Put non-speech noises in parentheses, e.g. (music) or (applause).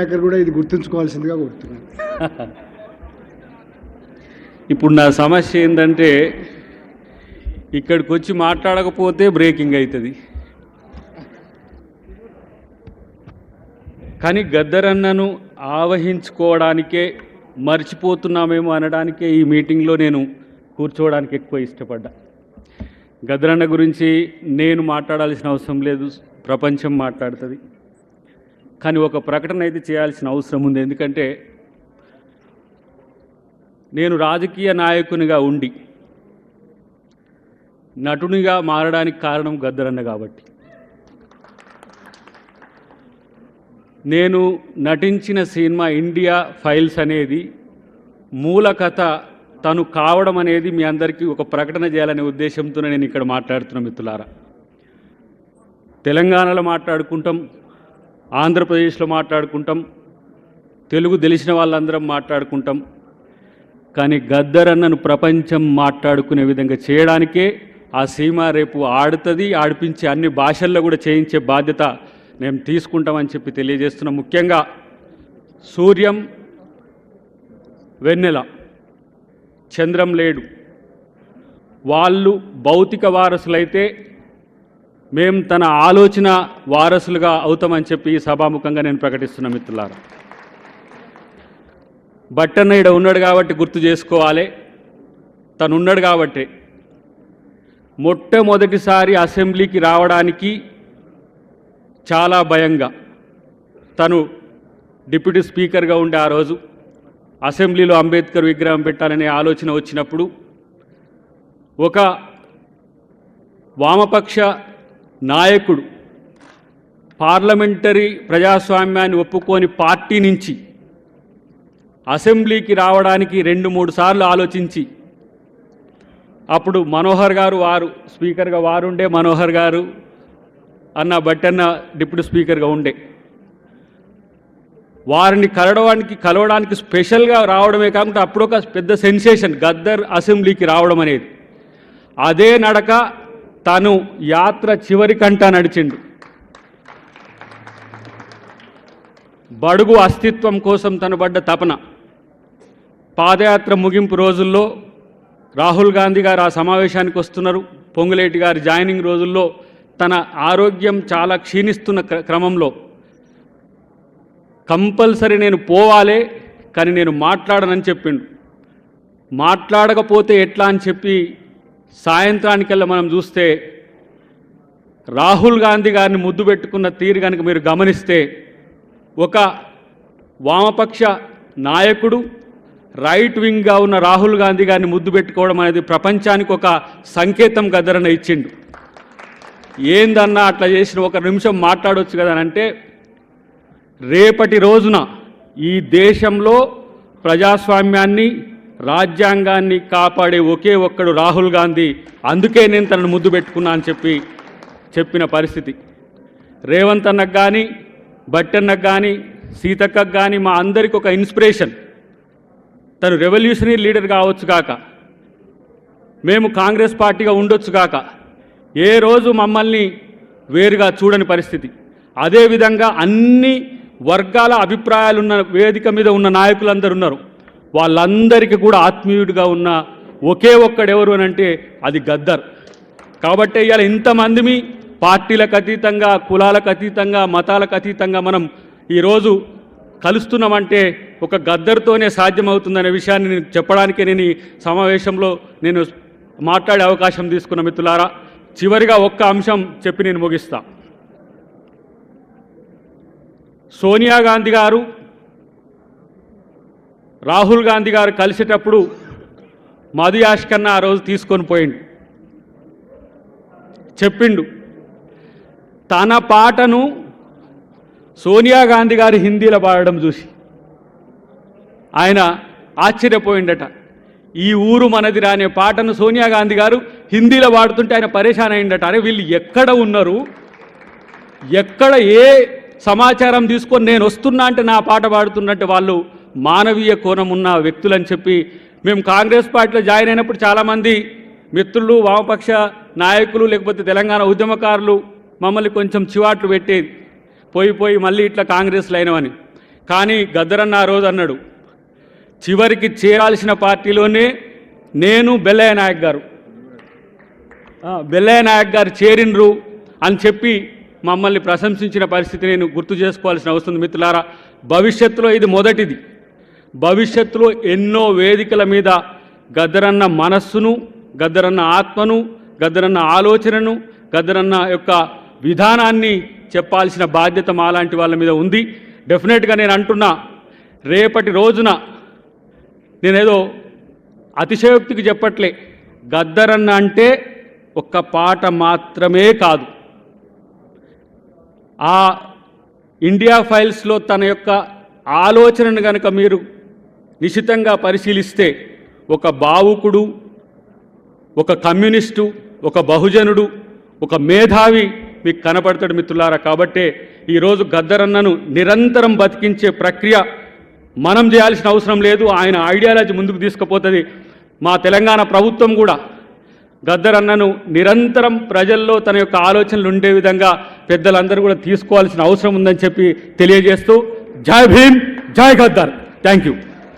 దయాకర్ కూడా ఇది గుర్తుంచుకోవాల్సిందిగా కోరుతున్నాను. (laughs) ఇప్పుడు నా సమస్య ఏంటంటే ఇక్కడికి వచ్చి మాట్లాడకపోతే బ్రేకింగ్ అవుతుంది కానీ గద్దరన్నను ఆవహించుకోవడానికే మర్చిపోతున్నామేమో అనడానికే ఈ మీటింగ్లో నేను కూర్చోవడానికి ఎక్కువ ఇష్టపడ్డా. గద్దరన్న గురించి నేను మాట్లాడాల్సిన అవసరం లేదు ప్రపంచం మాట్లాడుతుంది. కానీ ఒక ప్రకటన అయితే చేయాల్సిన అవసరం ఉంది. ఎందుకంటే నేను రాజకీయ నాయకునిగా ఉండి నటునిగా మారడానికి కారణం గద్దరన్న కాబట్టి. నేను నటించిన సినిమా ఇండియా ఫైల్స్ అనేది మూల కథ తను కావడం అనేది మీ అందరికీ ఒక ప్రకటన చేయాలనే ఉద్దేశంతో నేను ఇక్కడ మాట్లాడుతున్న మిత్రులారా. తెలంగాణలో మాట్లాడుకుంటాం. ఆంధ్రప్రదేశ్లో మాట్లాడుకుంటాం తెలుగు తెలిసిన వాళ్ళందరం మాట్లాడుకుంటాం కానీ గద్దరన్నను ప్రపంచం మాట్లాడుకునే విధంగా చేయడానికే ఆ సీమ రేపు ఆడుతుంది ఆడిపించి అన్ని భాషల్లో కూడా చేయించే బాధ్యత మేము తీసుకుంటామని చెప్పి తెలియజేస్తున్నాం. ముఖ్యంగా సూర్యం వెన్నెల చంద్రం లేడు. వాళ్ళు భౌతిక వారసులైతే మేము తన ఆలోచన వారసులుగా అవుతామని చెప్పి సభాముఖంగా నేను ప్రకటిస్తున్న మిత్రులారా. బట్టన్న ఇక్కడ ఉన్నాడు కాబట్టి గుర్తు చేసుకోవాలి. తను ఉన్నాడు కాబట్టి. మొట్టమొదటిసారి అసెంబ్లీకి రావడానికి చాలా భయంగా తను డిప్యూటీ స్పీకర్గా ఉండే ఆ రోజు అసెంబ్లీలో అంబేద్కర్ విగ్రహం పెట్టాలనే ఆలోచన వచ్చినప్పుడు ఒక వామపక్ష నాయకుడు పార్లమెంటరీ ప్రజాస్వామ్యాన్ని ఒప్పుకోని పార్టీ నుంచి అసెంబ్లీకి రావడానికి రెండు మూడు సార్లు ఆలోచించి అప్పుడు మనోహర్ గారు వారు స్పీకర్గా వారుండే మనోహర్ గారు అన్న బట్టన్న డిప్యూటీ స్పీకర్గా ఉండే. వారిని కలవడానికి కలవడానికి స్పెషల్గా రావడమే కాకుండా అప్పుడు ఒక పెద్ద సెన్సేషన్ గద్దర్ అసెంబ్లీకి రావడం అనేది అదే నడక తను యాత్ర చివరికంటా నడిచిండు. బడుగు అస్తిత్వం కోసం తను పడ్డ తపన. పాదయాత్ర ముగింపు రోజుల్లో రాహుల్ గాంధీ గారు ఆ సమావేశానికి వస్తున్నారు. పొంగులేటి గారి జాయినింగ్ రోజుల్లో తన ఆరోగ్యం చాలా క్షీణిస్తున్న క్ర- క్రమంలో. కంపల్సరీ నేను పోవాలే కానీ నేను మాట్లాడనని చెప్పిండు. మాట్లాడకపోతే ఎట్లా అని చెప్పి సాయంత్రానికల్లా మనం చూస్తే రాహుల్ గాంధీ గారిని ముద్దు పెట్టుకున్న తీరు కనుక మీరు గమనిస్తే ఒక వామపక్ష నాయకుడు రైట్ వింగ్గా ఉన్న రాహుల్ గాంధీ గారిని ముద్దు పెట్టుకోవడం అనేది ప్రపంచానికి ఒక సంకేతం గదరన ఇచ్చిండు. ఏందన్నా అట్లా చేసిన ఒక నిమిషం మాట్లాడవచ్చు కదా అని అంటే రేపటి రోజున ఈ దేశంలో ప్రజాస్వామ్యాన్ని రాజ్యాంగాన్ని కాపాడే ఒకే ఒక్కడు రాహుల్ గాంధీ. అందుకే నేను తనను ముద్దు పెట్టుకున్నా అని చెప్పి చెప్పిన పరిస్థితి. రేవంత్ అన్నకు కానీ బట్టన్నకు కానీ సీతక్కకు కానీ మా అందరికి ఒక ఇన్స్పిరేషన్. తను రెవల్యూషనరీ లీడర్ కావచ్చు కాక మేము కాంగ్రెస్ పార్టీగా ఉండొచ్చు కాక ఏ రోజు మమ్మల్ని వేరుగా చూడని పరిస్థితి. అదేవిధంగా అన్ని వర్గాల అభిప్రాయాలున్న వేదిక మీద ఉన్న నాయకులందరూ ఉన్నారు. వాళ్ళందరికీ కూడా ఆత్మీయుడిగా ఉన్న ఒకే ఒక్కడెవరు అని అంటే అది గద్దర్. కాబట్టి ఇవాళ ఇంతమందిమి పార్టీలకు అతీతంగా కులాలకు అతీతంగా మతాలకు అతీతంగా మనం ఈరోజు కలుస్తున్నామంటే ఒక గద్దర్తోనే సాధ్యమవుతుందనే విషయాన్ని నేను చెప్పడానికే నేను ఈ సమావేశంలో నేను మాట్లాడే అవకాశం తీసుకున్న మిత్రులారా చివరిగా ఒక్క అంశం చెప్పి నేను ముగిస్తా. సోనియా గాంధీ గారు రాహుల్ గాంధీ గారు కలిసేటప్పుడు మధు యాష్కన్న ఆ రోజు తీసుకొని పోయిండు. చెప్పిండు తన పాటను సోనియా గాంధీ గారు హిందీలో పాడడం చూసి. ఆయన ఆశ్చర్యపోయిండట ఈ ఊరు మనది రానే పాటను సోనియా గాంధీ గారు హిందీలో పాడుతుంటే ఆయన పరేషాన్ అయిందట అరే వీళ్ళు ఎక్కడ ఉన్నారు? ఎక్కడ ఏ సమాచారం తీసుకొని నేను వస్తున్నా అంటే నా పాట పాడుతున్నట్టు వాళ్ళు మానవీయ కోణం ఉన్న వ్యక్తులని చెప్పి మేము కాంగ్రెస్ పార్టీలో జాయిన్ అయినప్పుడు చాలామంది మిత్రులు వామపక్ష నాయకులు లేకపోతే తెలంగాణ ఉద్యమకారులు మమ్మల్ని కొంచెం చివాట్లు పెట్టేది. పోయి పోయి మళ్ళీ ఇట్లా కాంగ్రెస్లు అయినవని. కానీ గద్దరన్న ఆ రోజు అన్నాడు చివరికి చేరాల్సిన పార్టీలోనే నేను బెల్లయ్య నాయక్ గారు. బెల్లయ్య నాయక్ గారు చేరినరు అని చెప్పి మమ్మల్ని ప్రశంసించిన పరిస్థితి నేను గుర్తు చేసుకోవాల్సిన అవసరం మిత్రులారా. భవిష్యత్తులో ఇది మొదటిది. భవిష్యత్తులో ఎన్నో వేదికల మీద గద్దరన్న మనస్సును గద్దరన్న ఆత్మను గద్దరన్న ఆలోచనను గద్దరన్న యొక్క విధానాన్ని చెప్పాల్సిన బాధ్యత మాలాంటి వాళ్ళ మీద ఉంది. డెఫినెట్గా నేను అంటున్నా రేపటి రోజున నేనేదో అతిశయోక్తికి చెప్పట్లే గద్దరన్న అంటే ఒక్క పాట మాత్రమే కాదు. ఆ ఇండియా ఫైల్స్లో తన యొక్క ఆలోచనను కనుక మీరు నిశితంగా పరిశీలిస్తే ఒక భావుకుడు ఒక కమ్యూనిస్టు ఒక బహుజనుడు ఒక మేధావి మీకు కనపడతాడు మిత్రులారా. కాబట్టే ఈరోజు గద్దరన్నను నిరంతరం బతికించే ప్రక్రియ మనం చేయాల్సిన అవసరం లేదు. ఆయన ఐడియాలజీ ముందుకు తీసుకుపోతుంది. మా తెలంగాణ ప్రభుత్వం కూడా గద్దరన్నను నిరంతరం ప్రజల్లో తన యొక్క ఆలోచనలు ఉండే విధంగా పెద్దలందరూ కూడా తీసుకోవాల్సిన అవసరం ఉందని చెప్పి తెలియజేస్తూ జై భీమ్ జై గద్దర్. Thank you